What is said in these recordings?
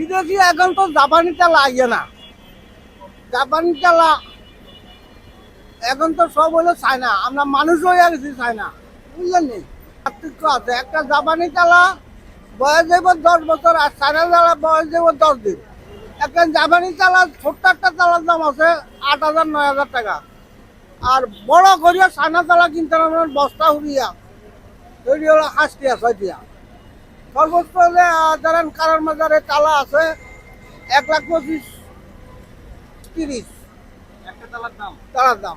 বিদেশি এখন তো জাপানি চালা আইয়ে না। জাপানি চালা এখন তো সব হলো চায়না আমরা মানুষ হয়ে গেছি চায়না বুঝলেন নি? পার্থক্য আছে। একটা জাপানি চালা বয়স যাব দশ বছর আর চায়না চালা বয়স যাব দশ দিন। একটা জাপানি চালা ছোট্ট একটা চালার দাম আছে আট হাজার নয় হাজার টাকা। আর বড় করিয়া চায়না চালা কিনতে বস্তা উড়িয়া তৈরি হলো হাসটিয়া ছয়টিয়া সর্বোচ্চ আহ, ধরেন কারোর মাজারে চালা আছে এক লাখ পঁচিশ তিরিশ। তালার দাম?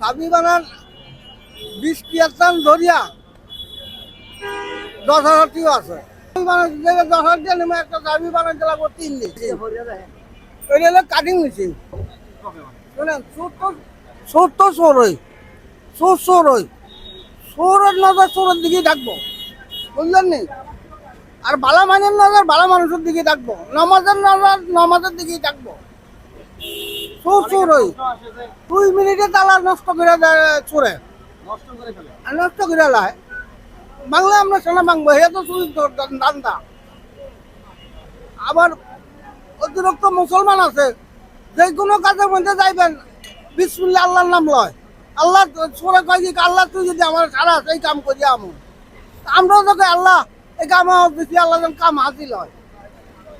চাবি বানান বিশ তিয়াত্তর ধরিয়া দশ হাজার টিও আছে। যে দশ হাজার দিয়ে নেমে একটা চাবি বানাতে লাগবো তিন দিন। হলো কাটিং মেশিন শুনেন চোর তো চোর তো চোরই চোর চোরই। চোরের নজর চোরের দিকেই ডাকবো বুঝলেন নি? আর বালা মানের নজর বালা মানুষের দিকে ডাকবো নমাজের নজর নমাজের দিকেই প্রশ্ন দুই মিনিটে তালা নষ্ট করে দেয় নষ্ট করে বাংলা আমরা হে তো আবার অতিরিক্ত মুসলমান আছে, যে কোনো কাজের মধ্যে যাইবেন, বিসমুল্লাহ, আল্লাহর নাম লয়। আল্লাহ সরে কয় আল্লাহ তুই যদি আমার সারা সেই কাম করি আমু আমরাও তোকে আল্লাহ এই কাম বেশি আল্লাহ যেন কাম হাসিল হয়।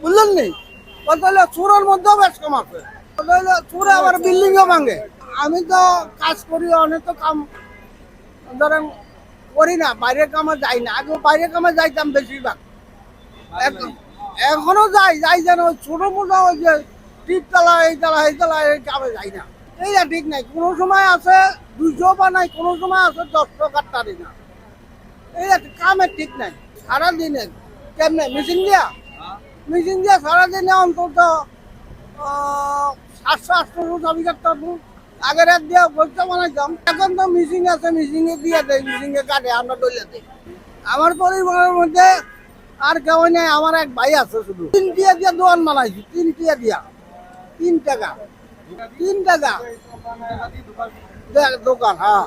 বুঝলেন নি? কথা হলো চোরের মধ্যেও বেশ কম আছে। কথা হলো চোরে আবার বিল্ডিংও ভাঙে। আমি তো কাজ করি অনেক তো কাম ধরেন করি না বাইরের কামে যাই না। আগে বাইরের কামে যাইতাম বেশিরভাগ। এখন- এখনও যাই যাই যেন ছোট মোটো ওই যে টিপ তালা এই তালা এই কামে যাই না। এইটা ঠিক নাই। কোনো সময় আছে দুইশো বা নাই কোনো সময় আছে দশ টাকার টারি না। এইটা কামের ঠিক নাই, সারাদিনে কেমনে, মেশিন দিয়া? মেশিন দিয়া সারাদিনে অন্তত সাতশো আটশো চাবি কাটতাম আগের এক দিয়া বলতে বানাইতাম, এখন তো মিশিং আছে মিশিং এ দিয়ে দেয় মিশিং কাটে, আমরা ডলে দিই। আমার পরিবারের মধ্যে আর কেউ নেই, আমার এক ভাই আছে শুধু। তিন টিয়া দিয়া দোকান বানাইছি, তিন টিয়া দিয়া। তিন টাকা তিন টাকা। দোকান হ্যাঁ।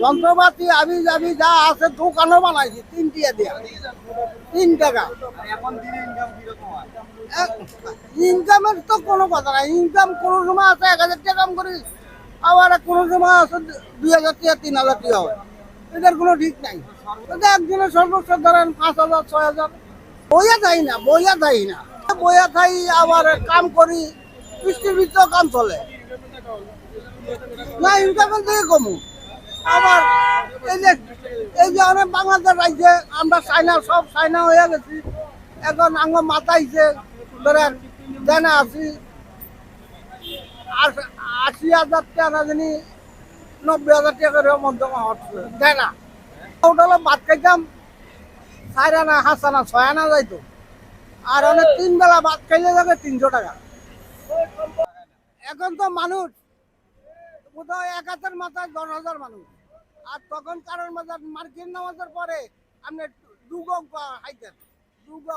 যন্ত্রপাতি আবি যাবি যা আছে দোকানও বানাইছি তিন টিয়া দিয়া। তিন টাকা। ইনকামের তো কোনো কথা নাই। ইনকাম কোনো সময় আছে এক হাজার টাকা কাম করি আবার কোনো সময় আছে দুই হাজার টাকা তিন হাজার টাকা হয়। এটার কোনো ঠিক নাই। একদিনে সর্বোচ্চ ধরেন পাঁচ হাজার ছয় হাজার বইয়া যাই না বইয়া যাই না। বইয়া থাই আবার কাম করি বৃষ্টির ভিতরেও কাম চলে। না ইনকামের থেকে কমু। আবার এই যে এই যে অনেক বাংলাদেশ রাজ্যে আমরা চাইনা, সব চাইনা হয়ে গেছি। এখন আঙ্গ মাথাইছে ধরেন জানা আছি, আশি হাজার টাকা জানি, নব্বই হাজার টাকার মধ্যে হচ্ছে। দেয় না। ওটা হলো ভাত খাইতাম চার আনা হাঁস আনা ছয় আনা যাইতো। আর অনেক তিন বেলা ভাত খাইলে যাবে তিনশো টাকা। এখন তো মানুষ, কোথাও এক হাজার মাথায় দশ হাজার মানুষ। আর তখন কারণ মাজার মার্কিন নামাজের পরে আপনি দুগা হাইতেন দুগা